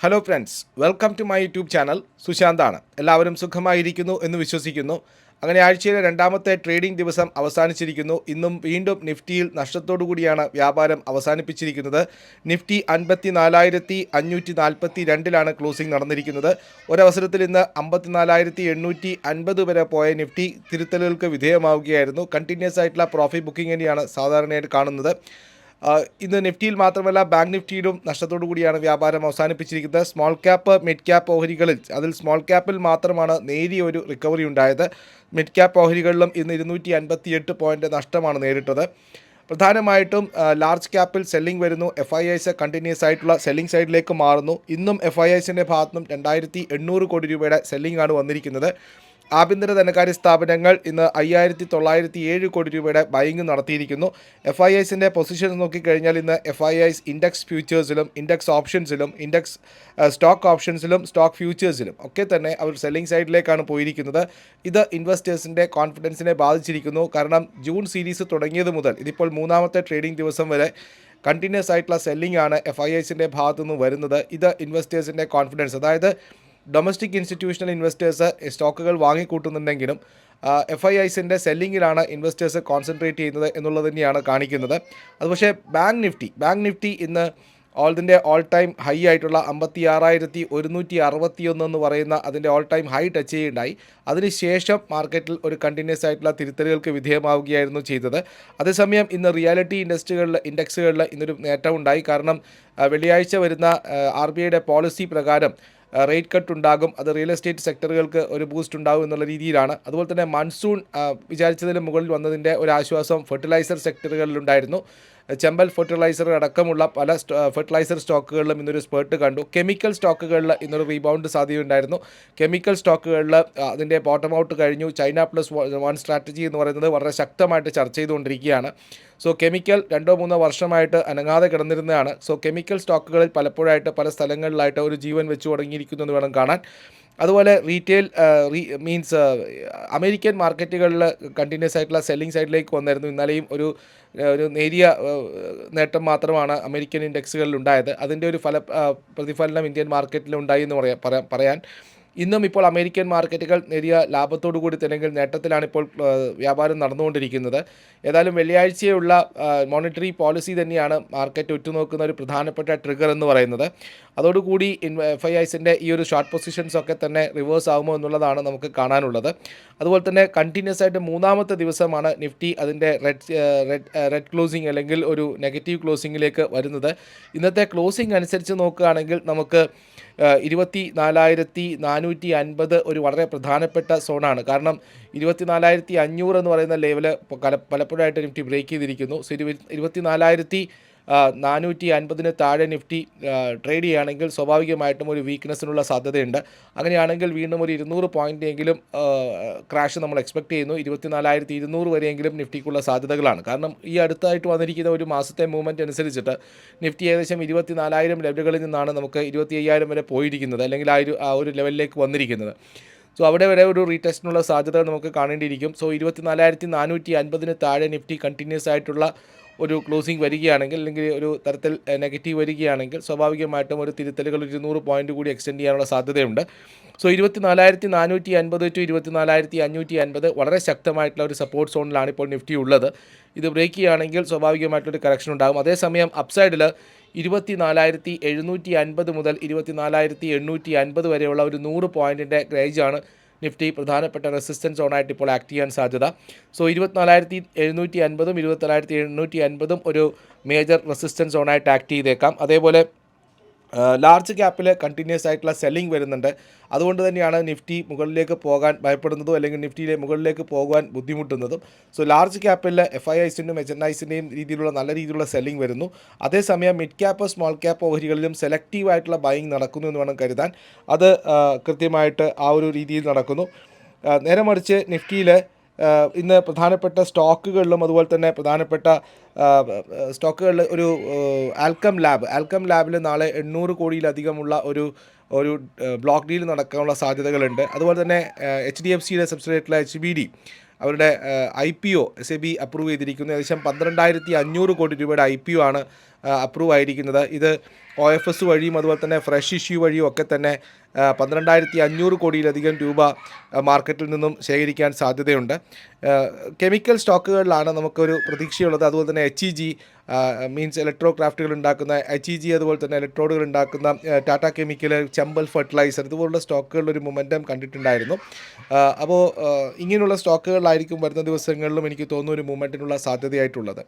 Hello friends welcome to my YouTube channel സുശാന്താണ് എല്ലാവരും സുഖമായിരിക്കുന്നു എന്ന് വിശ്വസിക്കുന്നു. അങ്ങനെ ആഴ്ചയിലെ രണ്ടാമത്തെ ട്രേഡിംഗ് ദിവസം അവസാനിച്ചിരിക്കുന്നു. ഇന്നും വീണ്ടും നിഫ്റ്റിയിൽ നഷ്ടത്തോടു കൂടിയാണ് വ്യാപാരം അവസാനിപ്പിച്ചിരിക്കുന്നത്. നിഫ്റ്റി അൻപത്തി നാലായിരത്തി അഞ്ഞൂറ്റി നാൽപ്പത്തി രണ്ടിലാണ് ക്ലോസിംഗ് നടന്നിരിക്കുന്നത്. ഒരവസരത്തിൽ ഇന്ന് അമ്പത്തി നാലായിരത്തി എണ്ണൂറ്റി അൻപത് വരെ പോയ നിഫ്റ്റി തിരുത്തലുകൾക്ക് വിധേയമാവുകയായിരുന്നു. കണ്ടിന്യൂസ് ആയിട്ടുള്ള പ്രോഫിറ്റ് ബുക്കിംഗ് തന്നെയാണ് സാധാരണയായിട്ട് കാണുന്നത്. ഇന്ന് നിഫ്റ്റിയിൽ മാത്രമല്ല ബാങ്ക് നിഫ്റ്റിയിലും നഷ്ടത്തോടു കൂടിയാണ് വ്യാപാരം അവസാനിപ്പിച്ചിരിക്കുന്നത്. സ്മോൾ ക്യാപ്പ് മിഡ് ക്യാപ്പ് ഓഹരികളിൽ അതിൽ സ്മോൾ ക്യാപ്പിൽ മാത്രമാണ് നേരിയ ഒരു റിക്കവറി ഉണ്ടായത്. മിഡ് ക്യാപ്പ് ഓഹരികളിലും ഇന്ന് ഇരുന്നൂറ്റി അൻപത്തി എട്ട് പോയിന്റ് നഷ്ടമാണ് നേരിട്ടത്. പ്രധാനമായിട്ടും ലാർജ് ക്യാപ്പിൽ സെല്ലിംഗ് വരുന്നു. എഫ് ഐ ഐസ് കണ്ടിന്യൂസ് ആയിട്ടുള്ള സെല്ലിംഗ് സൈഡിലേക്ക് മാറുന്നു. ഇന്നും എഫ് ഐ ഐസിന്റെ ഭാഗത്തുനിന്നും രണ്ടായിരത്തി എണ്ണൂറ് കോടി രൂപയുടെ സെല്ലിംഗ് ആണ് വന്നിരിക്കുന്നത്. ആഭ്യന്തര ധനകാര്യ സ്ഥാപനങ്ങൾ ഇന്ന് അയ്യായിരത്തി തൊള്ളായിരത്തി ഏഴ് കോടി രൂപയുടെ ബൈങ് നടത്തിയിരിക്കുന്നു. എഫ് ഐ ഐസിന്റെ പൊസിഷൻ നോക്കിക്കഴിഞ്ഞാൽ ഇന്ന് എഫ് ഐ ഐസ് ഇൻഡെക്സ് ഫ്യൂച്ചേഴ്സിലും ഇൻഡെക്സ് ഓപ്ഷൻസിലും ഇൻഡെക്സ് സ്റ്റോക്ക് ഓപ്ഷൻസിലും സ്റ്റോക്ക് ഫ്യൂച്ചേഴ്സിലും ഒക്കെ തന്നെ അവർ സെല്ലിംഗ് സൈഡിലേക്കാണ് പോയിരിക്കുന്നത്. ഇത് ഇൻവെസ്റ്റേഴ്സിന്റെ കോൺഫിഡൻസിനെ ബാധിച്ചിരിക്കുന്നു. കാരണം ജൂൺ സീരീസ് തുടങ്ങിയത് മുതൽ ഇതിപ്പോൾ മൂന്നാമത്തെ ട്രേഡിംഗ് ദിവസം വരെ കണ്ടിന്യൂസ് ആയിട്ടുള്ള സെല്ലിംഗ് ആണ് എഫ് ഐ ഐസിന്റെ ഭാഗത്തുനിന്ന് വരുന്നത്. ഇത് ഇൻവെസ്റ്റേഴ്സിന്റെ കോൺഫിഡൻസ് അതായത് ഡൊമസ്റ്റിക് ഇൻസ്റ്റിറ്റ്യൂഷണൽ ഇൻവെസ്റ്റേഴ്സ് സ്റ്റോക്കുകൾ വാങ്ങിക്കൂട്ടുന്നുണ്ടെങ്കിലും എഫ് ഐ ഐസിന്റെ സെല്ലിങ്ങിലാണ് ഇൻവെസ്റ്റേഴ്സ് കോൺസെൻട്രേറ്റ് ചെയ്യുന്നത് എന്നുള്ളത് തന്നെയാണ് കാണിക്കുന്നത്. അത് പക്ഷേ ബാങ്ക് നിഫ്റ്റി ബാങ്ക് നിഫ്റ്റി ഇന്ന് ഓൾതിന്റെ ഓൾ ടൈം ഹൈ ആയിട്ടുള്ള അമ്പത്തി ആറായിരത്തി ഒരുന്നൂറ്റി അറുപത്തി ഒന്ന് എന്ന് പറയുന്ന അതിന്റെ ഓൾ ടൈം ഹൈ ടച്ച് ചെയ്യുണ്ടായി അതിനുശേഷം മാർക്കറ്റിൽ ഒരു കണ്ടിന്യൂസ് ആയിട്ടുള്ള തിരുത്തലുകൾക്ക് വിധേയമാവുകയായിരുന്നു ചെയ്തത്. അതേസമയം ഇന്ന് റിയാലിറ്റി ഇൻഡസ്ട്രികളിൽ ഇൻഡെക്സുകളിൽ ഇന്നൊരു നേട്ടമുണ്ടായി കാരണം വെള്ളിയാഴ്ച വരുന്ന ആർ ബി ഐയുടെ പോളിസി പ്രകാരം റേറ്റ് കട്ട് ഉണ്ടാകും. അത് റിയൽ എസ്റ്റേറ്റ് സെക്ടറുകൾക്ക് ഒരു ബൂസ്റ്റ് ഉണ്ടാകും എന്നുള്ള രീതിയിലാണ്. അതുപോലെ തന്നെ മൺസൂൺ വിചാരിച്ചതിന് മുകളിൽ വന്നതിന്റെ ഒരു ആശ്വാസം ഫെർട്ടിലൈസർ സെക്ടറുകളിലുണ്ടായിരുന്നു ചെമ്പൽ ഫെർട്ടിലൈസർ അടക്കമുള്ള പല ഫെർട്ടിലൈസർ സ്റ്റോക്കുകളിലും ഇന്നൊരു സ്പേർട്ട് കണ്ടു. കെമിക്കൽ സ്റ്റോക്കുകളിൽ ഇന്നൊരു റീബൗണ്ട് സാധ്യതയുണ്ടായിരുന്നു. കെമിക്കൽ സ്റ്റോക്കുകളിൽ അതിന്റെ ബോട്ടം ഔട്ട് കഴിഞ്ഞു. ചൈന പ്ലസ് വൺ സ്ട്രാറ്റജി എന്ന് പറയുന്നത് വളരെ ശക്തമായിട്ട് ചർച്ച ചെയ്തുകൊണ്ടിരിക്കുകയാണ്. സോ കെമിക്കൽ രണ്ടോ മൂന്നോ വർഷമായിട്ട് അനങ്ങാതെ കിടന്നിരുന്നതാണ്. സോ കെമിക്കൽ സ്റ്റോക്കുകളിൽ പലപ്പോഴായിട്ട് പല സ്ഥലങ്ങളിലായിട്ട് ഒരു ജീവൻ വെച്ചു തുടങ്ങിയിരിക്കുന്നു എന്ന് വേണം കാണാൻ. അതുപോലെ റീറ്റെയിൽ മീൻസ് അമേരിക്കൻ മാർക്കറ്റുകളിൽ കണ്ടിന്യൂസ് ആയിട്ടുള്ള സെല്ലിംഗ് സൈഡിലേക്ക് വന്നായിരുന്നു ഇന്നലെയും ഒരു ഒരു നേരിയ നേട്ടം മാത്രമാണ് അമേരിക്കൻ ഇൻഡെക്സുകളിൽ ഉണ്ടായത്. അതിന്റെ ഒരു ഫല പ്രതിഫലനം ഇന്ത്യൻ മാർക്കറ്റിൽ ഉണ്ടായി എന്ന് പറയാം പറയാം- പറയാൻ ഇന്നും ഇപ്പോൾ അമേരിക്കൻ മാർക്കറ്റുകൾ നേരിയ ലാഭത്തോടു കൂടി തന്നെങ്കിൽ നേട്ടത്തിലാണ് ഇപ്പോൾ വ്യാപാരം നടന്നുകൊണ്ടിരിക്കുന്നത്. ഏതായാലും വെള്ളിയാഴ്ചയുള്ള മോണിറ്ററി പോളിസി തന്നെയാണ് മാർക്കറ്റ് ഉറ്റുനോക്കുന്ന ഒരു പ്രധാനപ്പെട്ട ട്രിഗർ എന്ന് പറയുന്നത്. അതോടുകൂടി എഫ് ഐ ഐസിന്റെ ഈ ഒരു ഷോർട്ട് പൊസിഷൻസ് ഒക്കെ തന്നെ റിവേഴ്സ് ആകുമോ എന്നുള്ളതാണ് നമുക്ക് കാണാനുള്ളത്. അതുപോലെ തന്നെ കണ്ടിന്യൂസ് ആയിട്ട് മൂന്നാമത്തെ ദിവസമാണ് നിഫ്റ്റി അതിന്റെ റെഡ് റെഡ് റെഡ് ക്ലോസിംഗ് അല്ലെങ്കിൽ ഒരു നെഗറ്റീവ് ക്ലോസിങ്ങിലേക്ക് വരുന്നത്. ഇന്നത്തെ ക്ലോസിംഗ് അനുസരിച്ച് നോക്കുകയാണെങ്കിൽ നമുക്ക് ഇരുപത്തി നാലായിരത്തി നാനൂറ്റി അൻപത് ഒരു വളരെ പ്രധാനപ്പെട്ട സോണാണ്. കാരണം ഇരുപത്തി നാലായിരത്തി അഞ്ഞൂറ് എന്ന് പറയുന്ന ലെവൽ പല പലപ്പോഴായിട്ട് നിഫ്റ്റി ബ്രേക്ക് ചെയ്തിരിക്കുന്നു. സോ ഇരുപത്തി ഇരുപത്തി നാലായിരത്തി നാനൂറ്റി അൻപതിന് താഴെ നിഫ്റ്റി ട്രേഡ് ചെയ്യുകയാണെങ്കിൽ സ്വാഭാവികമായിട്ടും ഒരു വീക്ക്നെസ്സിനുള്ള സാധ്യതയുണ്ട്. അങ്ങനെയാണെങ്കിൽ വീണ്ടും ഒരു ഇരുന്നൂറ് പോയിന്റ് എങ്കിലും ക്രാഷ് നമ്മൾ എക്സ്പെക്ട് ചെയ്യുന്നു. ഇരുപത്തി നാലായിരത്തി ഇരുന്നൂറ് വരെയെങ്കിലും നിഫ്റ്റിക്കുള്ള സാധ്യതകളാണ്. കാരണം ഈ അടുത്തായിട്ട് വന്നിരിക്കുന്ന ഒരു മാസത്തെ മൂവ്മെന്റ് അനുസരിച്ചിട്ട് നിഫ്റ്റി ഏകദേശം ഇരുപത്തി നാലായിരം ലെവലുകളിൽ നിന്നാണ് നമുക്ക് ഇരുപത്തി അയ്യായിരം വരെ പോയിരിക്കുന്നത്. അല്ലെങ്കിൽ ആ ഒരു ആ ഒരു ലെവലിലേക്ക് വന്നിരിക്കുന്നത്. സോ അവിടെ വരെ ഒരു റീടെസ്റ്റിനുള്ള സാധ്യത നമുക്ക് കാണേണ്ടിയിരിക്കും. സോ ഇരുപത്തി നാലായിരത്തി നാനൂറ്റി അൻപതിന് താഴെ നിഫ്റ്റി കണ്ടിന്യൂസ് ആയിട്ടുള്ള ഒരു ക്ലോസിംഗ് വരികയാണെങ്കിൽ അല്ലെങ്കിൽ ഒരു തരത്തിൽ നെഗറ്റീവ് വരികയാണെങ്കിൽ സ്വാഭാവികമായിട്ടും ഒരു തിരുത്തലുകൾ ഇരുന്നൂറ് പോയിന്റ് കൂടി എക്സ്റ്റെൻഡ് ചെയ്യാനുള്ള സാധ്യതയുണ്ട്. സോ ഇരുപത്തി നാലായിരത്തി നാനൂറ്റി അൻപത് ടു ഇരുപത്തി നാലായിരത്തി അഞ്ഞൂറ്റി അൻപത് വളരെ ശക്തമായിട്ടുള്ള ഒരു സപ്പോർട്ട് സോണിലാണ് ഇപ്പോൾ നിഫ്റ്റി ഉള്ളത്. ഇത് ബ്രേക്ക് ചെയ്യുകയാണെങ്കിൽ സ്വാഭാവികമായിട്ടൊരു കറക്ഷൻ ഉണ്ടാകും. അതേസമയം അപ്സൈഡിൽ ഇരുപത്തി നാലായിരത്തി എഴുന്നൂറ്റി അൻപത് മുതൽ ഇരുപത്തി നാലായിരത്തി എണ്ണൂറ്റി അൻപത് വരെയുള്ള ഒരു നൂറ് പോയിന്റിന്റെ റേഞ്ചാണ് നിഫ്റ്റി പ്രധാനപ്പെട്ട റെസിസ്റ്റൻസ് സോണായിട്ട് ഇപ്പോൾ ആക്ട് ചെയ്യാൻ സാധ്യത. സോ ഇരുപത്തിനാലായിരത്തി എഴുന്നൂറ്റി അൻപതും ഇരുപത്തിനാലായിരത്തി എണ്ണൂറ്റി അൻപതും ഒരു മേജർ റെസിസ്റ്റൻസ് സോണായിട്ട് ആക്ട് ചെയ്തേക്കാം. അതേപോലെ ലാർജ് ക്യാപ്പിൽ കണ്ടിന്യൂസ് ആയിട്ടുള്ള സെല്ലിംഗ് വരുന്നുണ്ട്. അതുകൊണ്ട് തന്നെയാണ് നിഫ്റ്റി മുകളിലേക്ക് പോകാൻ ഭയപ്പെടുന്നതും അല്ലെങ്കിൽ നിഫ്റ്റിയിലെ മുകളിലേക്ക് പോകാൻ ബുദ്ധിമുട്ടുന്നതും. സോ ലാർജ് ക്യാപ്പിൽ എഫ് ഐ ഐസിന്റെയും എച്ച് എൻ ഐസിന്റെയും രീതിയിലുള്ള നല്ല രീതിയിലുള്ള സെല്ലിംഗ് വരുന്നു. അതേസമയം മിഡ് ക്യാപ്പ് സ്മോൾ ക്യാപ്പ് ഓഹരികളിലും സെലക്റ്റീവ് ആയിട്ടുള്ള ബൈങ് നടക്കുന്നു എന്ന് വേണം കരുതാൻ. അത് കൃത്യമായിട്ട് ആ ഒരു രീതിയിൽ നടക്കുന്നു. നേരെ മറിച്ച് നിഫ്റ്റിയിൽ ഇന്ന് പ്രധാനപ്പെട്ട സ്റ്റോക്കുകളിലും അതുപോലെ തന്നെ പ്രധാനപ്പെട്ട സ്റ്റോക്കുകളിൽ ഒരു ആൽക്കം ലാബ്. ആൽക്കം ലാബിൽ നാളെ എണ്ണൂറ് കോടിയിലധികമുള്ള ഒരു ഒരു ബ്ലോക്ക് ഡീൽ നടക്കാനുള്ള സാധ്യതകളുണ്ട്. അതുപോലെ തന്നെ എച്ച് ഡി എഫ് സിയുടെ സബ്സിഡിയായിട്ടുള്ള എച്ച് ബി ഡി അവരുടെ I P O S E B approve ചെയ്തിരിക്കുന്നു. ഏകദേശം പന്ത്രണ്ടായിരത്തി അഞ്ഞൂറ് കോടി രൂപയുടെ ഐ പി ഒ ആണ് അപ്രൂവ് ആയിരിക്കുന്നത്. ഇത് ഒ എഫ് എസ് വഴിയും അതുപോലെ തന്നെ ഫ്രഷ് ഇഷ്യൂ വഴിയും ഒക്കെ തന്നെ പന്ത്രണ്ടായിരത്തി അഞ്ഞൂറ് കോടിയിലധികം രൂപ മാർക്കറ്റിൽ നിന്നും ശേഖരിക്കാൻ സാധ്യതയുണ്ട്. കെമിക്കൽ സ്റ്റോക്കുകളിലാണ് നമുക്കൊരു പ്രതീക്ഷയുള്ളത്. അതുപോലെ തന്നെ H E G means electro ക്രാഫ്റ്റുകൾ ഉണ്ടാക്കുന്ന എച്ച് ഇ ജി അതുപോലെ തന്നെ ഇലക്ട്രോഡുകൾ ഉണ്ടാക്കുന്ന ടാറ്റാ കെമിക്കൽ ചമ്പൽ ഫെർട്ടിലൈസർ ഇതുപോലുള്ള സ്റ്റോക്കുകളിൽ ഒരു മൊമെന്റം കണ്ടിട്ടുണ്ടായിരുന്നു. അപ്പോൾ ഇങ്ങനെയുള്ള സ്റ്റോക്കുകളിലായിരിക്കും വരുന്ന ദിവസങ്ങളിലും എനിക്ക് തോന്നുന്നു ഒരു മൂവ്മെന്റിനുള്ള സാധ്യതയായിട്ടുള്ളത്.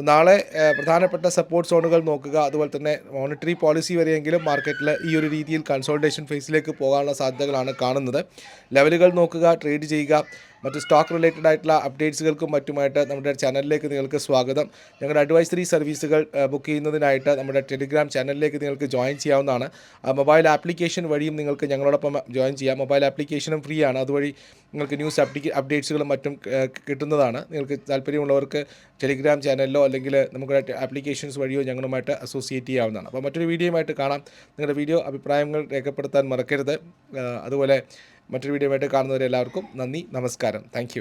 നാളെ പ്രധാനപ്പെട്ട സപ്പോർട്ട് സോണുകൾ നോക്കുക അതുപോലെ തന്നെ മോണിറ്ററി പോളിസി വരെയെങ്കിലും മാർക്കറ്റിൽ ഈ ഒരു രീതിയിൽ കൺസോൾട്ടേഷൻ ഫേസിലേക്ക് പോകാനുള്ള സാധ്യതകളാണ് കാണുന്നത്. ലെവലുകൾ നോക്കുക ട്രേഡ് ചെയ്യുക മറ്റ് സ്റ്റോക്ക് റിലേറ്റഡ് ആയിട്ടുള്ള അപ്ഡേറ്റ്സുകൾക്കും മറ്റുമായിട്ട് നമ്മുടെ ചാനലിലേക്ക് നിങ്ങൾക്ക് സ്വാഗതം. ഞങ്ങളുടെ അഡ്വൈസറി സർവീസുകൾ ബുക്ക് ചെയ്യുന്നതിനായിട്ട് നമ്മുടെ ടെലിഗ്രാം ചാനലിലേക്ക് നിങ്ങൾക്ക് ജോയിൻ ചെയ്യാവുന്നതാണ്. മൊബൈൽ ആപ്ലിക്കേഷൻ വഴിയും നിങ്ങൾക്ക് ഞങ്ങളോടൊപ്പം ജോയിൻ ചെയ്യാം. മൊബൈൽ ആപ്ലിക്കേഷനും ഫ്രീ ആണ്. അതുവഴി നിങ്ങൾക്ക് ന്യൂസ് അപ്ഡി അപ്ഡേറ്റ്സുകളും മറ്റും കിട്ടുന്നതാണ്. നിങ്ങൾക്ക് താല്പര്യമുള്ളവർക്ക് ടെലിഗ്രാം ചാനലിലോ അല്ലെങ്കിൽ നമ്മുടെ ആപ്ലിക്കേഷൻസ് വഴിയോ ഞങ്ങളുമായിട്ട് അസോസിയേറ്റ് ചെയ്യാവുന്നതാണ്. അപ്പോൾ മറ്റൊരു വീഡിയോയുമായിട്ട് കാണാം. നിങ്ങളുടെ വീഡിയോ അഭിപ്രായങ്ങൾ രേഖപ്പെടുത്താൻ മറക്കരുത്. അതുപോലെ മറ്റൊരു വീഡിയോയുമായിട്ട് കാണുന്നവരെ എല്ലാവർക്കും നന്ദി നമസ്കാരം. താങ്ക്